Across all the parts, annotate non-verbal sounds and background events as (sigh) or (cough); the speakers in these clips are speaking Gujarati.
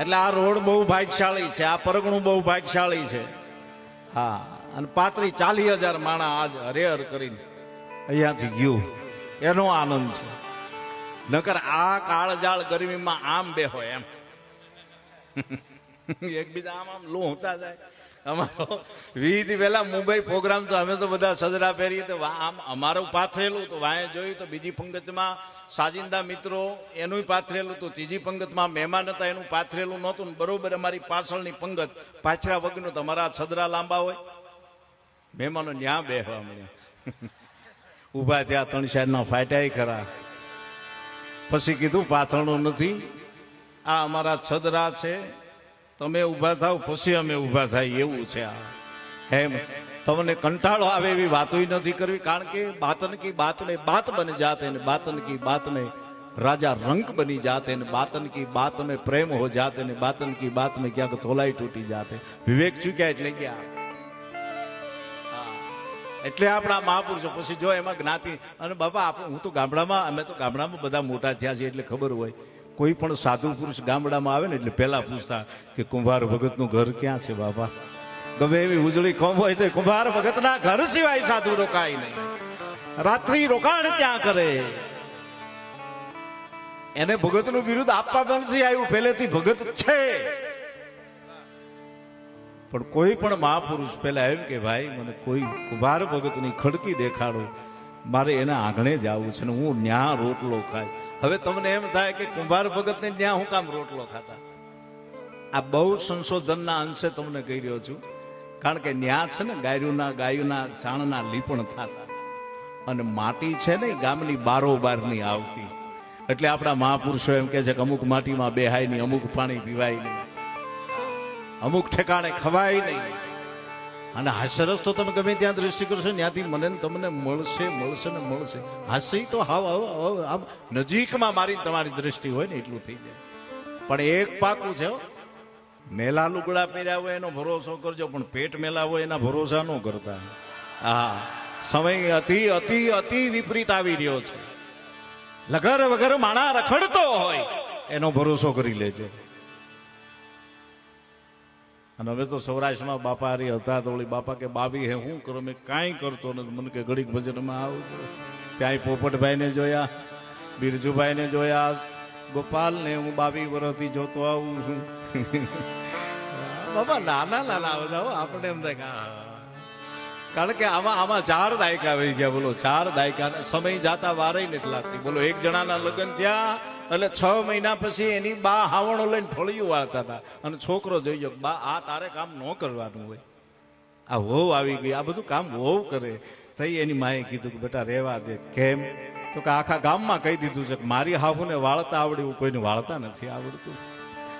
એટલે આ રોડ બહુ ભાગશાળી છે, આ પરગણું બહુ ભાગશાળી છે. હા, અને પાત્રી ચાલીસ હજાર માણા આજ હરેહર કરીને અહીંયાથી ગયું. એનો આનંદ છે. નકર આ કાળજાળ ગરમીમાં આમ બેહો એમ. (laughs) એકબીજા આમ આમ લોહતા જાય. અમારો વીજ પહેલા મુંબઈ પ્રોગ્રામ તો અમે તો બધા સજરા પહેરીએ તો આમ અમારું પાથરેલું તો વાંહે જોયું તો બીજી પંગતમાં સાજિંદા મિત્રો એનું પાથરેલું તો ત્રીજી પંગતમાં મહેમાન હતા, એનું પાથરેલું નહોતું ને બરોબર અમારી પાછળની પંગત પાછરા વગરનું તમારા છદરા લાંબા હોય. મહેમાનો ન્યા બેહવા મળ્યા. (laughs) ઊભા થયા, ત્રણ શહેરના ફાટ્યા ખરા. પછી કીધું, પાથરણું નથી. આ અમારા છદરા છે. તમે ઊભા થાવ ખુશી અમે ઊભા થાય, એવું છે આ. એમ. તમને કંટાળો આવે એવી વાતો નથી કરવી, કારણ કે બાતન કી બાત મેં બાત બની જાત ને બાતન કી બાત મેં રાજા રંક બની જાતે ને બાતન કી બાત મેં પ્રેમ હો જાત ને બાતન કી બાત મેં ક્યાંક થોલાઈ તૂટી જાતે. વિવેક ચૂક્યા એટલે ગયા એટલે આપણા મહાપુરુષો, પછી જો એમાં જ્ઞાતિ, અને બાપા હું તો ગામડામાં, અમે તો ગામડામાં બધા મોટા થયા છીએ, એટલે ખબર હોય. કોઈ પણ સાધુ પુરુષ ગામડામાં આવે ને એટલે પહેલાં પૂછતા કે કુંભાર ભગતનું ઘર ક્યાં છે બાબા? ગમે એવી ઉજળી કોમ હોય તો કુંભાર ભગતના ઘર સિવાય સાધુ રોકાય નહીં. રાત્રિ રોકાણ ત્યાં કરે. એને ભગતનું બિરુદ આપવા નથી આવ્યું, પહેલેથી ભગત છે. પણ કોઈ પણ મહાપુરુષ પહેલા એમ કે, ભાઈ, મને કોઈ કુંભાર ભગતની ખડકી દેખાડો. મારે એના આંગણે જ આવવું છે ને હું ન્યા રોટલો ખાય. હવે તમને એમ થાય કે કુંભાર ભગતને ત્યાં હું કામ રોટલો ખાતા? આ બહુ સંશોધનના અંશે તમને કહી રહ્યો છું. કારણ કે ન્યા છે ને ગાયરુના ગાયુના ચાણના લીપણ થતા. અને માટી છે ને ગામની બારોબારની આવતી. એટલે આપણા મહાપુરુષો એમ કે છે કે અમુક માટીમાં બેહાય નહીં, અમુક પાણી પીવાય નહીં. અમુક ઠેકાણે ખવાય નહીં. અને હાસ્યરસ તો તમે ગમે ત્યાં દ્રષ્ટિ કરશો, ત્યાંથી મને તમને મળશે મળશે ને મળશે. હાસ્ય તો હાવ આમ નજીકમાં મારી તમારી દ્રષ્ટિ હોય ને એટલું થઈ જાય. પણ એક પાકું છે. મેલા લુગડા પહેર્યા હોય એનો ભરોસો કરજો, પણ પેટ મેલા હોય એના ભરોસા ન કરતા. હા સમય અતિ અતિ અતિ વિપરીત આવી રહ્યો છે. લગર વગર માણા રખડતો હોય, એનો ભરોસો કરી લેજો. અને હવે તો સૌરાષ્ટ્રમાં બાપા હારી હતા તો ઓલી બાપા કે બાબી હે હું કરો? મેં કાંઈ કરતો નથી. મને કે ઘડીક ભજનમાં આવું છું. ત્યાંય પોપટભાઈને જોયા બિરજુભાઈને જોયા ગોપાલને હું બાવી વર્ષથી જોતો આવું છું. બાબા નાના નાના બધા હો, આપણને એમ થાય કારણ કે આમાં આમાં ચાર દાયકા આવી ગયા બોલો ચાર દાયકા સમય જાતા વારે નથી લાગતી. બોલો એક જણાના લગ્ન થયા એટલે છ મહિના પછી એની બા હાવણો લઈને ફળિયું વાળતા હતા. અને છોકરો જોઈ બા, આ તારે કામ ન કરવાનું હોય. આ વહુ આવી ગઈ. આ બધું કામ વહુ કરે. થઈ એની માએ કીધું કે, બેટા, રહેવા દે. કેમ? તો કે આખા ગામમાં કહી દીધું છે કે, મારી હાહુને વાળતા આવડે એવું કોઈને વાળતા નથી આવડતું.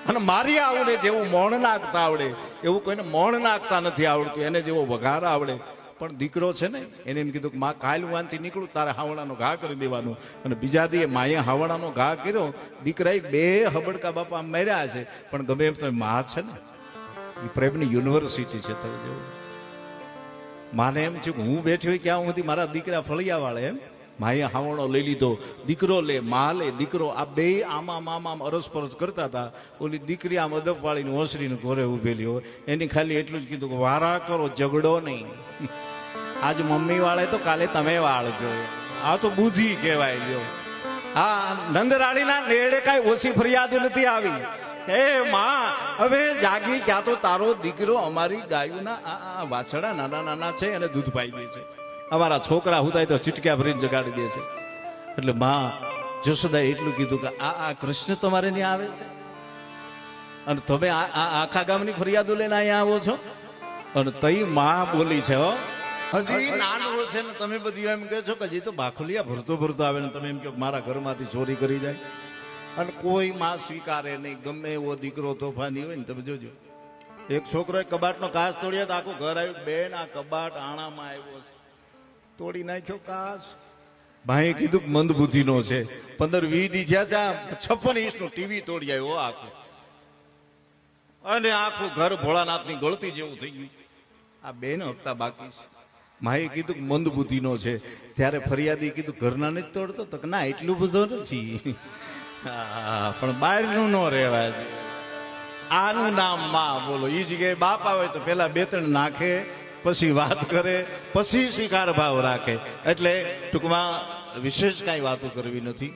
અને મારી આવડે જેવું મોણ નાખતા આવડે, એવું કોઈને મોણ નાખતા નથી આવડતું. એને જેવો વઘાર આવડે. પણ દીકરો છે ને, એને એમ કીધું કે માં, કાલ હું આનથી નીકળું, તારે હાવણાનો ઘા કરી દેવાનું. અને બીજા દીએ માએ હાવણાનો ઘા કર્યો. દીકરાએ બે હબડકા બાપા માર્યા છે. પણ ગમે એમ તો માં છે ને. એ પ્રેમની યુનિવર્સિટી છે તમે જેવું માને એમ છે કે હું બેઠી હોય ક્યાં સુધી મારા દીકરા ફળિયા વાળે એમ. માએ હાવણો લઈ લીધો. દીકરો લે, મા લે, દીકરો આ બે આમાં મામા અરસપરસ કરતા હતા. ઓલી દીકરી આમ અદબ વાળીને ઓસરીને ઘોરે ઉભેલી હોય. એની ખાલી એટલું જ કીધું કે વારા કરો, ઝઘડો નહીં. આજ મમ્મી વાળે તો કાલે તમે વાળજો આ તો બુદ્ધિ કહેવાય ગયો હા નંદરાણીના નેડે કાંઈ ઓછી ફરિયાદ નથી આવી. હે માં, હવે જાગી ક્યાં તો તારો દીકરો અમારી ગાયોના, આ વાછડા નાના નાના છે અને દૂધ પાઈ દે છે. અમારા છોકરા હુદાય તો ચીટક્યા ભરીને જગાડી દે છે. એટલે માં, જશોદાએ એટલું કીધું કે આ આ કૃષ્ણ તમારે ત્યાં આવે છે? અને તમે આ આખા ગામની ફરિયાદો લઈને અહીંયા આવો છો? અને તઈ માં બોલી છે, હો. હજી નાનું છે ને તમે બધું એમ કહો છો કે હજી તો બાખુલિયા ભરતો ભરતો આવે ને તમે એમ કહો કે મારા ઘરમાંથી ચોરી કરી જાય. અને કોઈ માં સ્વીકારે નહીં. ગમે એવો દીકરો તોફાની હોય ને તમે જોજો. એક છોકરો કબાટનો કાચ તોડ્યા તો આખું ઘર આવ્યું. બેન આ કબાટ આણામાં આવ્યો છે. તોડી નાખ્યો કાચ ભાઈએ કીધું મંદ બુદ્ધિનો છે. પંદર વી દી થયા ત્યાં છપ્પન ઇંચનું ટીવી તોડી આવ્યો આખું. અને આખું ઘર ભોળાનાથની ગળતી જેવું થઈ ગયું. આ બેન હપ્તા બાકી છે. માએ કીધું કે મંદ બુદ્ધિનો છે. ત્યારે ફરિયાદી કીધું ઘરના નથી તોડતો? તો ના, એટલું બધું નથી. પણ બહારનું ન રહેવાય. આનું નામમાં બોલો. એ જગ્યાએ બાપ આવે તો પેલા બે ત્રણ નાખે, પછી વાત કરે, પછી સ્વીકાર ભાવ રાખે. એટલે ટૂંકમાં વિશેષ કાંઈ વાતો કરવી નથી.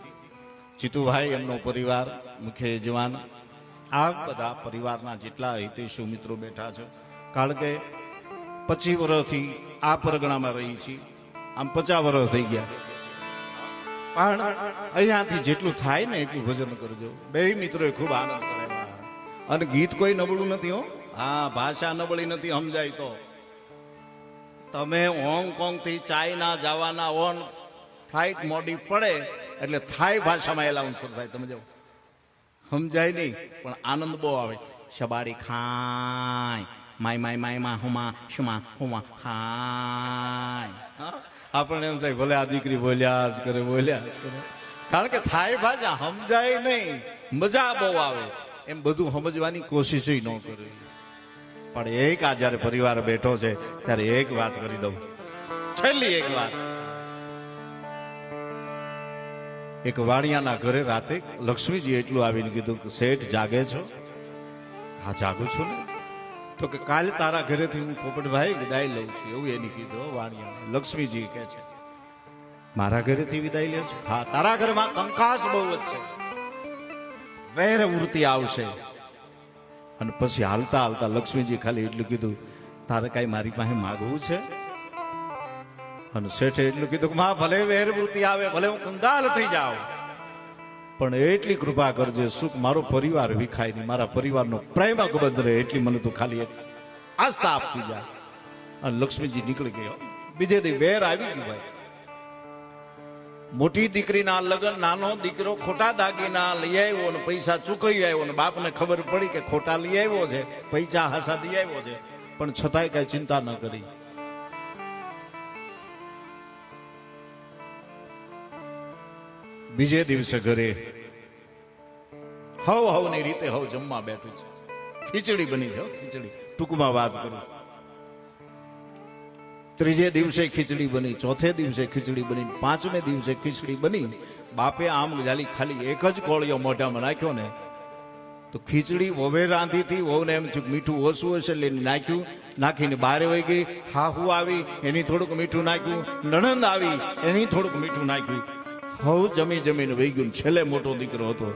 જીતુભાઈ, એમનો પરિવાર, મુખ્ય યજમાન, આ બધા પરિવારના જેટલા હિતેશુ મિત્રો બેઠા છે. કારણ કે પચીસ વર્ષથી આ પરગણામાં રહી છીએ આમ પચાસ વર્ષ થઈ ગયા. પણ અહીંયાથી જેટલું થાય ને એટલું ભજન કરજો. બે મિત્રોએ ખૂબ આનંદ કરાવ્યા અને ગીત કોઈ નબળું નથી હો. હા, ભાષા નબળી નથી, સમજાય તો. તમે હોંગકોંગથી ચાઇના જવાના ઓન ફ્લાઇટ મોડી પડે એટલે થાઈ ભાષામાં એલાઉન્સર થાય. તમે જાઓ. સમજાય નહીં, પણ આનંદ બહુ આવે. શબાડી ખાય. માય માય માયમાં હુમા શુમા હુમા હા? આપણને એમ થાય, ભલે આ દીકરી બોલ્યા જ કરે, બોલ્યા જ કરે. કારણ કે થાય ભાષા સમજાય નહીં. મજા બહુ આવે. એમ બધું સમજવાની કોશિશ ન કરવી પણ એક આ જયારે પરિવાર બેઠો છે, ત્યારે એક વાત કરી દઉં. છેલ્લી એક વાત. એક વાણિયાના ઘરે રાતે લક્ષ્મીજી એટલું આવીને કીધું કે, શેઠ જાગે છો? હા, જાગું છું ને. તો કે કાલે તારા ઘરેથી હું પોપટભાઈ વિદાય લઉં છું, એવું એની કીધું વાણિયા લક્ષ્મીજી કે છે, મારા ઘરેથી વિદાય લે છે હા, તારા ઘરમાં કંકાસ બહુ જ છે. વેર વૃત્તિ આવશે. અને પછી હાલતા હાલતા લક્ષ્મીજી ખાલી એટલું કીધું, તારે કાંઈ મારી પાસે માગવું છે? અને શેઠે એટલું કીધું કે, માં, ભલે વેર વૃત્તિ આવે, ભલે હું કંગાલ થઈ જાઉં. પણ એટલી કૃપા કરજે, સુખ મારો પરિવાર વિખાય નહીં. મારા પરિવારનો પ્રેમ અકબંધ રહે એટલી મને તું ખાલી આસ્થા આપતી જા. અને લક્ષ્મીજી નીકળી ગયો બીજે દી વેર આવી ગયું ભાઈ. મોટી દીકરીના લગ્ન, નાનો દીકરો, ખોટા દાગીના લઈ આવ્યો ને પૈસા ચૂકવી આવ્યો ને બાપને ખબર પડી કે ખોટા લઈ આવ્યો છે, પૈસા હાસા દઈ આવ્યો છે. પણ છતાંય કઈ ચિંતા ન કરી. બીજે દિવસે ઘરે હવ હવની રીતે હવ જમવા બેઠું છે. ખીચડી બની છે ખીચડી. ટૂંકમાં વાત કરું. ત્રીજે દિવસે ખીચડી બની, ચોથે દિવસે ખીચડી બની, પાંચમે દિવસે ખીચડી બની. બાપે આમ જાલી ખાલી એક જ કોળિયો મોઢામાં નાખ્યો ને, તો ખીચડી વવે રાંધી હતી, વહુને એમ થયું મીઠું ઓછું હશે એટલે નાખ્યું. નાખીને બારે વહી ગઈ, હાહુ આવી, એની થોડુંક મીઠું નાખ્યું, નણંદ આવી, એની થોડુંક મીઠું નાખ્યું. હવ જમી જમીને વહી ગયું છેલ્લે મોટો દીકરો હતો.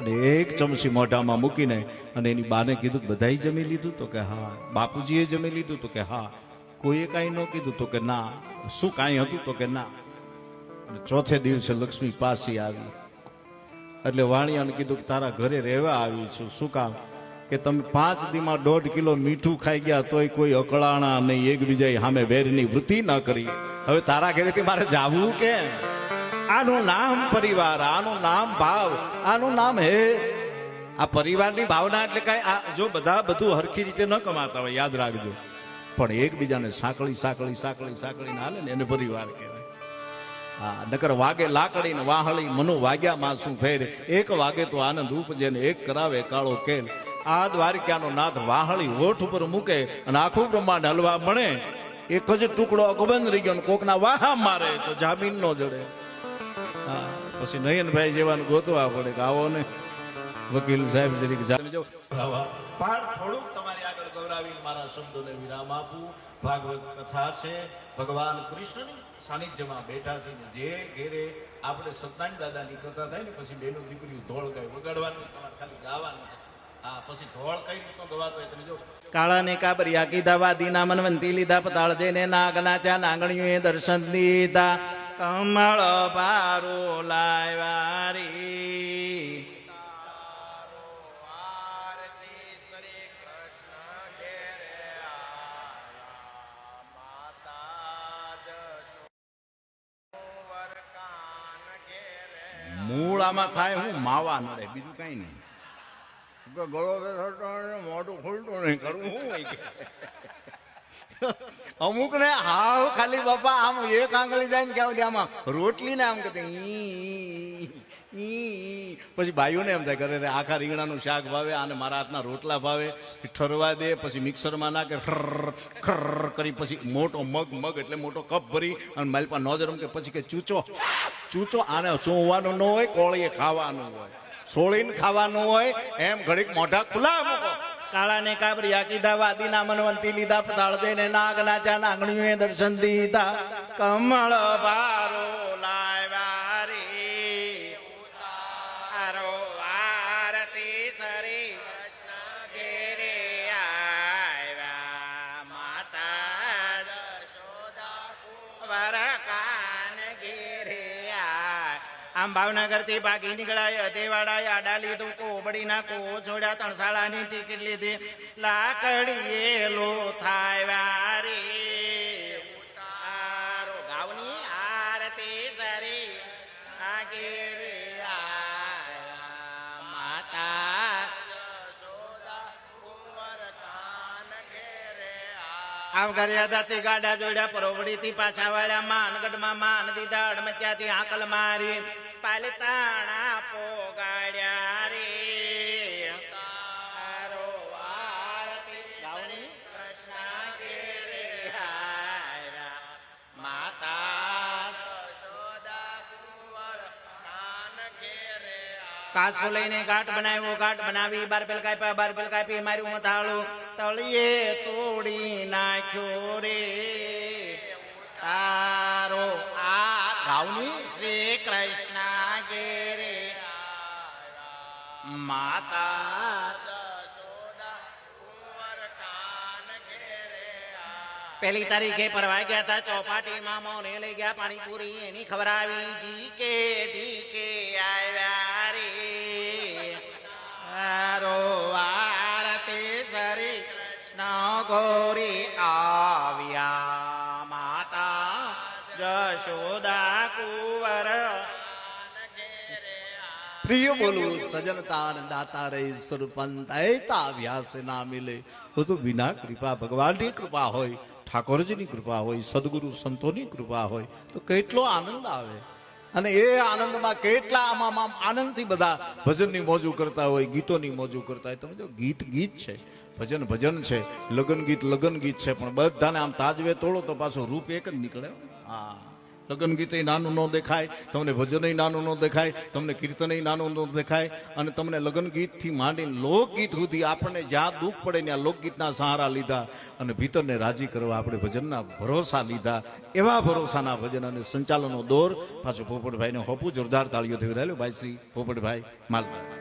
અને એક ચમચી મોઢામાં મૂકીને અને એની બાને કીધું કે બધાય જમી લીધું તો કે હા, બાપુજીએ જમી લીધું તો કે હા, કોઈએ કાંઈ ન કીધું તો કે ના, શું કાંઈ હતું તો કે ના. ચોથે દિવસે લક્ષ્મી પાછી આવી. એટલે વાણિયાને કીધું કે તારા ઘરે રહેવા આવી છું. શું કામ? કે તમે પાંચ દીમાં દોઢ કિલો મીઠું ખાઈ ગયા તોય કોઈ અકળાણા નહીં. એકબીજા સામે વેરની વૃત્તિ ન કરી. હવે તારા ઘરેથી મારે જાવું કેમ? આનું નામ પરિવાર, આનું નામ ભાવ, આનું નામ હે. આ પરિવારની ભાવના એટલે કાંઈ જો બધા બધું હરખી રીતે ન કમાતા હોય, યાદ રાખજો. પણ એકબીજાને સાંકળી સાંકળી સાંકળી, સાંકળીને હાલે ને એને પરિવાર કહેવાય. હા, નકર વાગે લાકડી ને વાહળી, મનો વાગ્યા માં શું ફેર. એક વાગે તો આનંદ ઉપજે એક કરાવે કાળો કેલ આ દ્વારિકાનો નાથ વાહળી હોઠ ઉપર મૂકે અને આખું બ્રહ્માંડ હલવા મળે. એક જ ટુકડો અકબંધ રહી ગયો કોકના વાહા મારે તો જામીન નો જડે. પછી નયનભાઈ જેવાનું ગોતવા પડે કે આવો ને. વકીલ સાહેબ જરીક જાણી જાઓ. પણ થોડુંક તમારી આગળ ગૌરાવી મારા શબ્દોને વિરામ આપું. ભાગવત કથા છે. ભગવાન કૃષ્ણની સાનિધ્યમાં બેઠા છે જે ઘેરે આપણે સત્યનારાયણ દાદાની કથા થાય ને પછી બેનો દીકરીઓ ધોળ ગાય વગાડવાની તમારે ખાલી ગાવાનું છે. હા પછી ધોળ કઈ રીતનો ગવાતો હોય તમે જો. કાળા ને કાબરિયા કીધા વાદીના મનવંતી લીધા પતાળ જઈને નાગના ચા નાગણીઓએ દર્શન દીધા. કમળ ભારો લાવ્યા મૂળામાં થાય હું માવા નડે બીજું કઈ નહીં. ગળો ને મોઢું ખુલતું નહીં કરવું કે? અમુક ને હાવ ખાલી બાપા, આમ એક આંગળી જાય ને ક્યાં આમાં રોટલી ને આમ કે પછી ભાઈઓને એમ થાય કરે આખા રીંગણાનું શાક ભાવે, આને મારા હાથના રોટલા ભાવે, ઠરવા દે, પછી મિક્સરમાં નાખે ખર કરી, પછી મોટો મગ મગ એટલે મોટો કપ ભરી, અને માલપા નોજર કે પછી કે ચૂચો ચૂચો આને ચોવાનું ન હોય, કોળીએ ખાવાનું હોય. સોળીને ખાવાનું હોય, એમ ઘડીક મોઢા ખુલ્લા મૂકો. કાળાને કાબરિયા કીધા, વાદીના મનવંતી લીધા પતાળ જઈને નાગ નાચા નાગણીઓએ દર્શન દીધા. કમળ ભારો માતા. વરકાન ઘેરે. આમ ભાવનગરથી ભાગી નીકળાય અધેવાડા આડા લીધું કોબડીના કો છોડ્યા તણસાળાની ટિકિટ લીધી. લાકડીએ લો થાય રે આરો ગાવની આરતી સરી આ માતા. આમ હતા ગાડા જોડ્યા પરોવડી થી પાછા વાળ્યા માનગઢમાં માન દીધા અડમચ્યા થી આકલ મારી. પાલતાણા પોગાડ્યા રે. માતા કાસો લઈને ઘાટ બનાવ્યો ઘાટ બનાવી બાર પેલ કાપ્યા બાર પેલ કાપી માર્યું મથાળું તળિયે તોડી નાખ્યો રે. તારો આ ગાઉની શ્રી કૃષ્ણ માતા પહેલી તારીખે પરવા ગયા હતા ચોપાટીમાં મોને લઈ ગયા પાણીપુરી, એની ખબર આવી જી કે કે આવ્યા રે. આરો આરતી સરી, કૃષ્ણ ગોરી પ્રિય બોલું સજનતા દાતા રે સુરપંત એતા વ્યાસ ના મિલે બધું વિના કૃપા ભગવાનની કૃપા હોય, ઠાકોરજીની કૃપા હોય, સદગુરુ સંતોની કૃપા હોય, તો કેટલો આનંદ આવે. અને એ આનંદમાં કેટલા આમાં આમ આનંદથી બધા ભજનની મોજું કરતા હોય, ગીતોની મોજું કરતા હોય. તમે જો ગીત ગીત છે, ભજન ભજન છે, લગન ગીત લગન ગીત છે, પણ બધાને આમ તાજવે તોડો તો પાછો રૂપ એક જ નીકળે હા. લગન ગીતે નાનું ન દેખાય, તમને ભજન નાનું ન દેખાય, તમને કીર્તન નાનું ન દેખાય, અને તમને લગ્ન ગીતથી માંડીને લોકગીત સુધી આપણને જ્યાં દુઃખ પડે ત્યાં લોકગીતના સહારા લીધા, અને ભીતરને રાજી કરવા આપણે ભજનના ભરોસા લીધા, એવા ભરોસાના ભજન અને સંચાલનનો દોર પાછું પોપટભાઈને હોપું જોરદાર તાળીઓ થઈ વધાર્યો. ભાઈ શ્રી પોપટભાઈ માલભાઈ